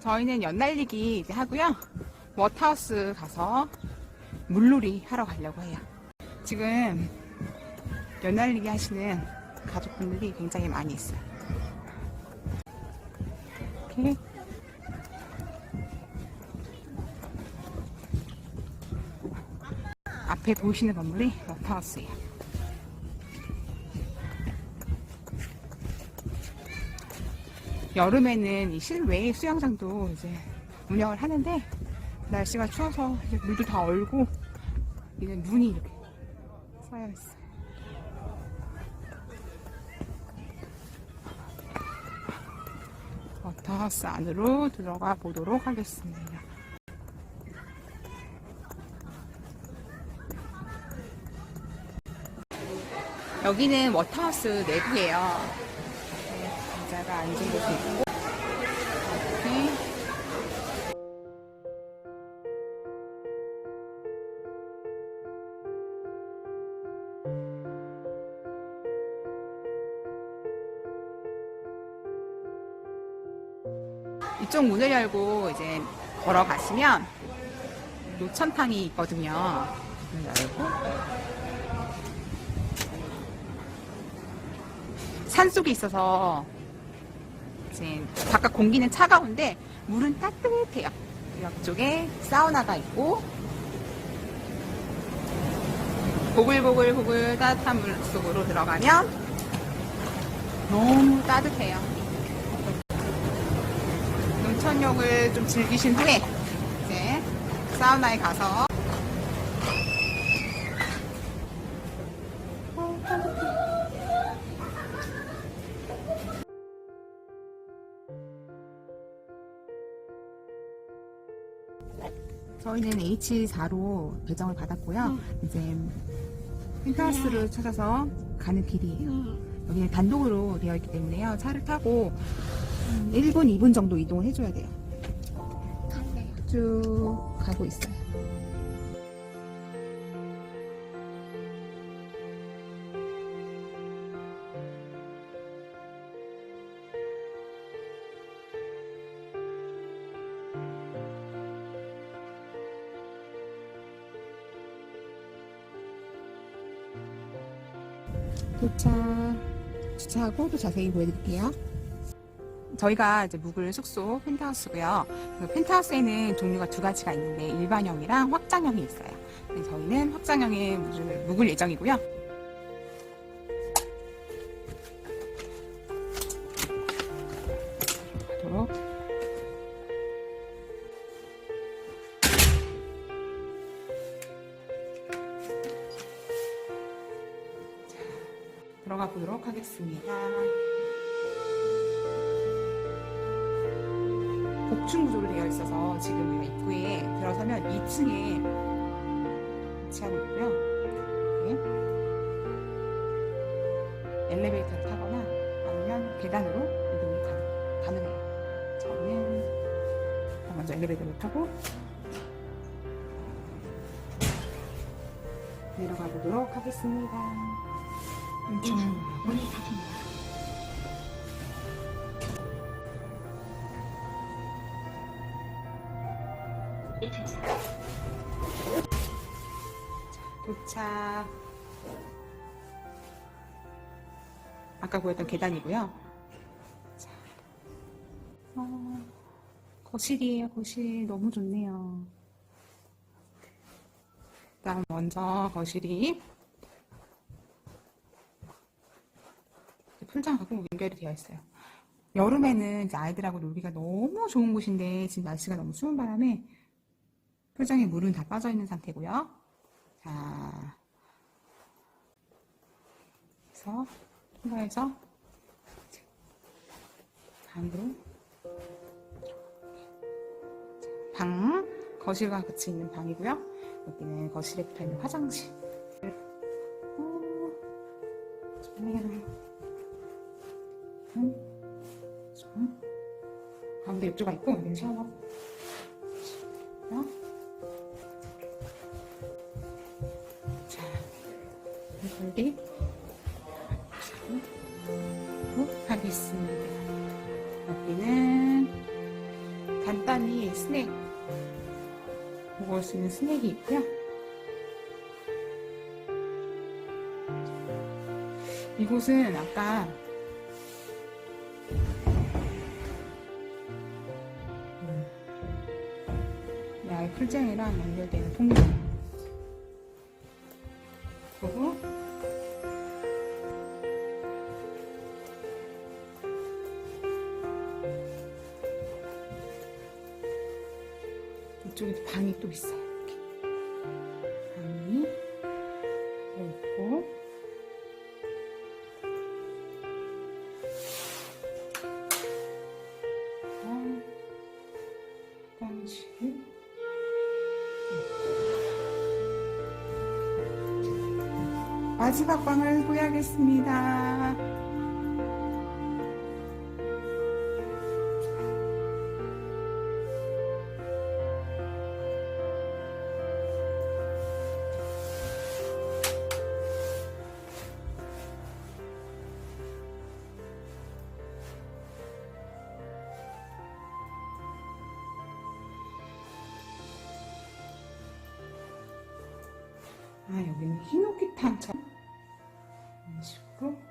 저희는 연날리기 이제 하고요. 워터하우스 가서 물놀이 하러 가려고 해요. 지금 연날리기 하시는 가족분들이 굉장히 많이 있어요. 이렇게 앞에 보이시는 건물이 워터하우스예요. 여름에는 이 실외 수영장도 이제 운영을 하는데 날씨가 추워서 이제 물도 다 얼고 이제 눈이 이렇게 쌓여 있어요. 워터하우스 안으로 들어가 보도록 하겠습니다. 여기는 워터하우스 내부예요. 의자가 앉은 곳이 있고 이렇게 이쪽 문을 열고 이제 걸어가시면 노천탕이 있거든요. 열고 산 속에 있어서 이제 바깥 공기는 차가운데 물은 따뜻해요. 옆쪽에 사우나가 있고 보글보글 보글 따뜻한 물 속으로 들어가면 너무 따뜻해요. 농천욕을 좀 즐기신 후에 이제 사우나에 가서 저희는 H4로 배정을 받았고요. 이제 펜트하우스를 찾아서 가는 길이에요. 여기는 단독으로 되어 있기 때문에요. 차를 타고 1분, 2분 정도 이동을 해줘야 돼요. 쭉 가고 있어요. 도착. 주차하고 또 자세히 보여드릴게요. 저희가 이제 묵을 숙소 펜트하우스고요. 그 펜트하우스에는 종류가 두 가지가 있는데 일반형이랑 확장형이 있어요. 근데 저희는 확장형에 묵을 예정이고요. 들어가 보도록 하겠습니다. 복층 구조로 되어 있어서 지금 입구에 들어서면 2층에 위치하고 있고요. 이렇게 엘리베이터를 타거나 아니면 계단으로 이동이 가- 가능 해요. 저는 먼저 엘리베이터를 타고 내려가 보도록 하겠습니다. 엄청 문이 닫힙니다. 도착. 아까 보였던 계단이고요. 자, 어, 거실이에요, 거실. 너무 좋네요. 일단 먼저 거실이 풀장하고 연결이 되어 있어요. 여름에는 이제 아이들하고 놀기가 너무 좋은 곳인데 지금 날씨가 너무 추운 바람에 풀장에 물은 다 빠져 있는 상태고요. 자, 그래서 통과해서 방으로 방 거실과 같이 있는 방이고요. 여기는 거실에 붙어 있는 화장실. 오, 좋네 가운데 욕조가 있고 여기는 샤워. 어? 자, 여기 하겠습니다. 여기는 간단히 스낵 먹을 수 있는 스낵이 있고요. 이곳은 아까 야외 풀장이랑 연결되는 통로. 그리고 이쪽에 방이 또 있어요. 마지막 방을 구하겠습니다. 아, 여기는 히노키탕처럼 이